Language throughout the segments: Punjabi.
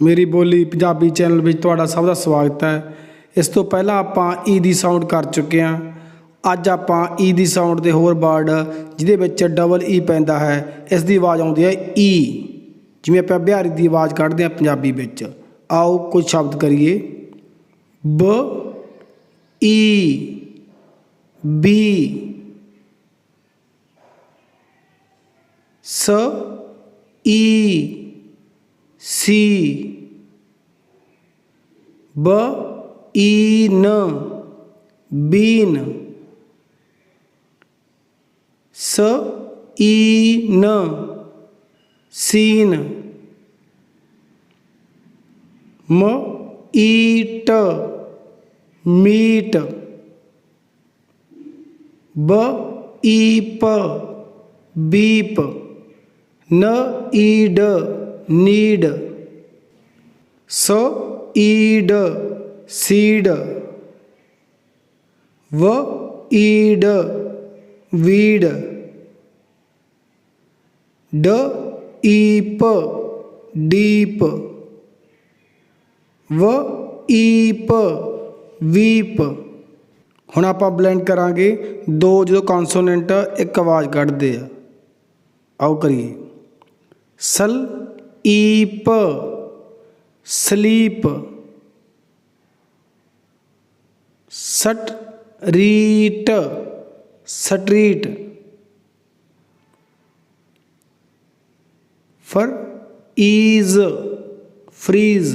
ਮੇਰੀ ਬੋਲੀ ਪੰਜਾਬੀ ਚੈਨਲ ਵਿੱਚ ਤੁਹਾਡਾ ਸਭ ਦਾ ਸਵਾਗਤ ਹੈ। ਇਸ ਤੋਂ ਪਹਿਲਾਂ ਆਪਾਂ ਈ ਦੀ ਸਾਊਂਡ ਕਰ ਚੁੱਕੇ ਹਾਂ। ਅੱਜ ਆਪਾਂ ਈ ਦੀ ਸਾਊਂਡ ਦੇ ਹੋਰ ਵਰਡ ਜਿਹਦੇ ਵਿੱਚ ਡਬਲ ਈ e ਪੈਂਦਾ ਹੈ, ਇਸ ਦੀ ਆਵਾਜ਼ ਆਉਂਦੀ ਹੈ ਈ ਜਿਵੇਂ ਆਪਾਂ ਬਿਹਾਰੀ ਦੀ ਆਵਾਜ਼ ਕੱਢਦੇ ਹਾਂ ਪੰਜਾਬੀ ਵਿੱਚ। ਆਓ ਕੁਝ ਸ਼ਬਦ ਕਰੀਏ। ਬ, ਈ, ਬੀ, ਸ, ਈ, ਸੀ। ਬ ਈ ਨ ਬੀਨ ਸ ਈ ਨ ਸੀਨ ਮ ਈਟ ਮੀਟ ਬ ਈਪ ਬੀਪ ਨ ਈਡ ਨੀਡ ਸ ਈਡ, ਸੀਡ। ਵ, ਈਡ, ਵੀਡ। ਡ, ਈਪ, ਡੀਪ। ਵ, ਈਪ, ਵੀਪ। ਹੁਣ ਆਪਾਂ ਬਲੈਂਡ ਕਰਾਂਗੇ। ਦੋ ਜਦੋਂ ਕੌਨਸੋਨੈਂਟ ਇੱਕ ਆਵਾਜ਼ ਕੱਢਦੇ ਆ। ਆਓ ਕਰੀਏ। Sl, eep. Sleep st reet street fr eeze freeze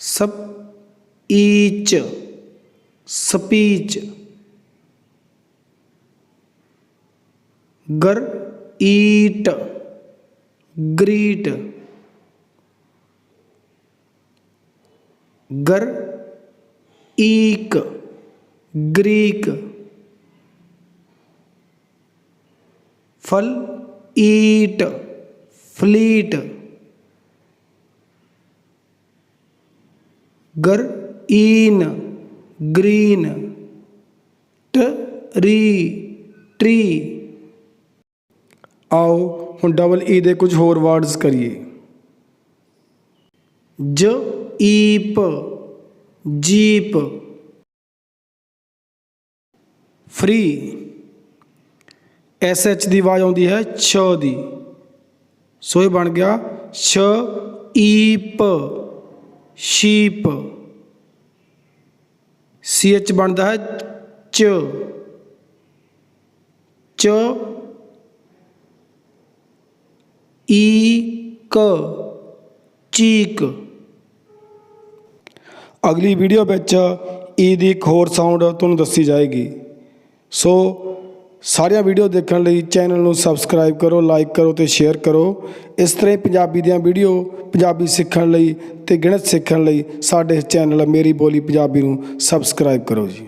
sp eech speech gr eet greet gr eek Greek fl eet fleet gr een green tree tree ਆਓ ਹੁਣ ਡਬਲ ਈ e ਦੇ ਕੁਝ ਹੋਰ ਵਰਡਸ ਕਰੀਏ। ਜ, ਈਪ, ਜੀਪ, ਫ੍ਰੀ। ਐਸ ਐਚ ਦੀ ਆਵਾਜ਼ ਆਉਂਦੀ ਹੈ ਛ ਦੀ। ਸੋ ਇਹ ਬਣ ਗਿਆ ਛ, ਈਪ, ਸ਼ੀਪ। ਸੀ ਐਚ ਬਣਦਾ ਹੈ ਚ। ਚ ਈਕ ਚੀਕ। ਅਗਲੀ ਵੀਡੀਓ ਵਿੱਚ ਈ ਦੀ ਇੱਕ ਹੋਰ ਸਾਊਂਡ ਤੁਹਾਨੂੰ ਦੱਸੀ ਜਾਏਗੀ। ਸੋ ਸਾਰੀਆਂ ਵੀਡੀਓ ਦੇਖਣ ਲਈ ਚੈਨਲ ਨੂੰ ਸਬਸਕ੍ਰਾਈਬ ਕਰੋ ਲਾਈਕ ਕਰੋ ਤੇ ਸ਼ੇਅਰ ਕਰੋ। ਇਸ ਤਰ੍ਹਾਂ ਹੀ ਪੰਜਾਬੀ ਦੀਆਂ ਵੀਡੀਓ ਪੰਜਾਬੀ ਸਿੱਖਣ ਲਈ ਤੇ ਗਿਣਤ ਸਿੱਖਣ ਲਈ ਸਾਡੇ ਚੈਨਲ ਮੇਰੀ ਬੋਲੀ ਪੰਜਾਬੀ ਨੂੰ ਸਬਸਕ੍ਰਾਈਬ ਕਰੋ ਜੀ।